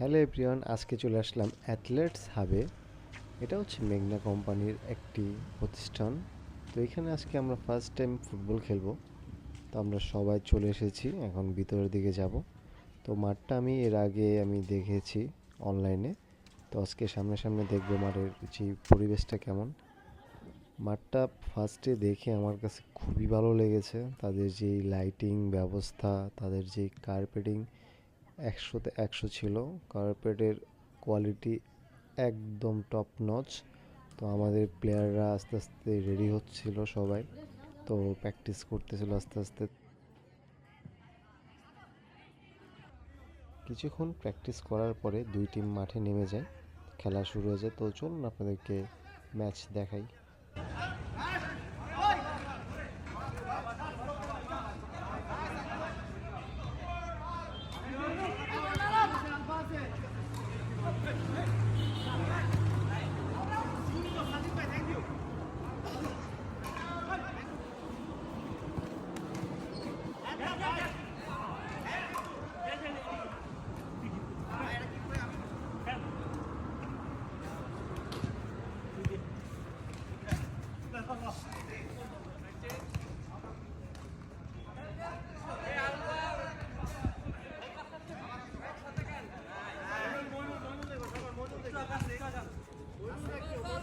Hello everyone, আজকে চলে আসলাম athlete's হাবে। এটা হচ্ছে মেঘনা কোম্পানির একটি প্রতিষ্ঠান। তো এখানে আজকে আমরা ফার্স্ট টাইম ফুটবল খেলব। তো আমরা সবাই চলে এসেছি, এখন ভিতরের দিকে যাব। তো মাঠটা আমি এর আগে আমি দেখেছি অনলাইনে তো আজকে সামনে সামনে দেখব মাঠের যে পরিবেশটা কেমন। মাঠটা ফার্স্টে দেখে আমার কাছে খুবই ভালো লেগেছে। তাদের যে লাইটিং ব্যবস্থা, তাদের যে কার্পেটিং একশোতে একশো ছিল। কার্পেটের কোয়ালিটি একদম টপ নচ তো আমাদের প্লেয়াররা আস্তে আস্তে রেডি হচ্ছিল সবাই। তো প্র্যাকটিস করতেছিল আস্তে আস্তে। কিছুক্ষণ প্র্যাকটিস করার পরে দুই টিম মাঠে নেমে যায়। খেলা শুরু হয়ে যায়। তো চলুন আপনাদেরকে ম্যাচ দেখাই। Ну, вам,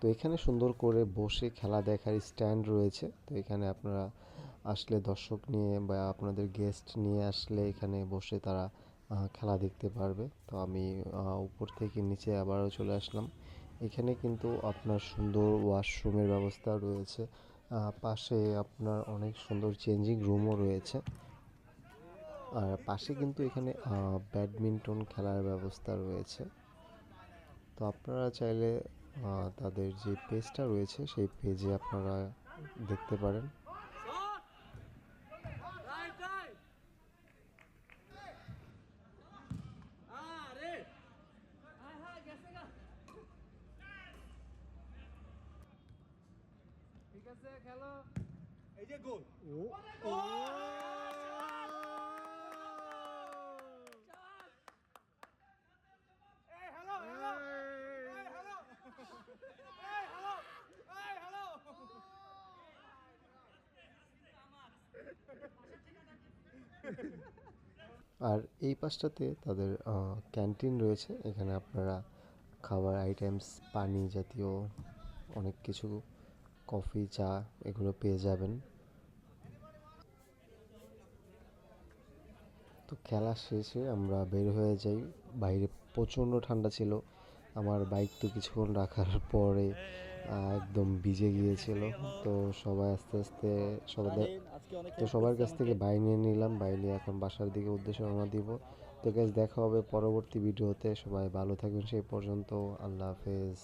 তো এখানে সুন্দর করে বসে খেলা দেখার স্ট্যান্ড রয়েছে। তো এখানে আপনারা আসলে দর্শক নিয়ে বা আপনাদের গেস্ট নিয়ে আসলে এখানে বসে তারা খেলা দেখতে পারবে। তো আমি উপর থেকে নিচে আবারও চলে আসলাম। এখানে কিন্তু আপনার সুন্দর ওয়াশরুমের ব্যবস্থা রয়েছে। পাশে আপনার অনেক সুন্দর চেঞ্জিং রুমও রয়েছে। আর পাশে কিন্তু এখানে ব্যাডমিন্টন খেলার ব্যবস্থা রয়েছে। তো আপনারা চাইলে তাদের যে পেজটা রয়েছে সেই পেজে আপনারা দেখতে পারেন। ঠিক আছে খেলো। এই যে গোল। এই হ্যালো হ্যালো এই হ্যালো এই হ্যালো এই হ্যালো আর এই পাশটাতে তাদের ক্যান্টিন রয়েছে। এখানে আপনারা খাবার আইটেমস, পানি জাতীয় অনেক কিছু, কফি, চা এগুলো পেয়ে যাবেন। তো খেলা শেষে আমরা বের হয়ে যাই। বাইরে প্রচণ্ড ঠান্ডা ছিল। আমার বাইক তো কিছুক্ষণ রাখার পরে একদম ভিজে গিয়েছিল। তো সবাই আস্তে আস্তে সবাই তো সবার কাছ থেকে বাই নিয়ে নিলাম। বাই নিয়ে এখন বাসার দিকে উদ্দেশ্যে রওনা দিব। তো গ্যাস দেখা হবে পরবর্তী ভিডিওতে। সবাই ভালো থাকবেন। সেই পর্যন্ত আল্লাহ হাফেজ।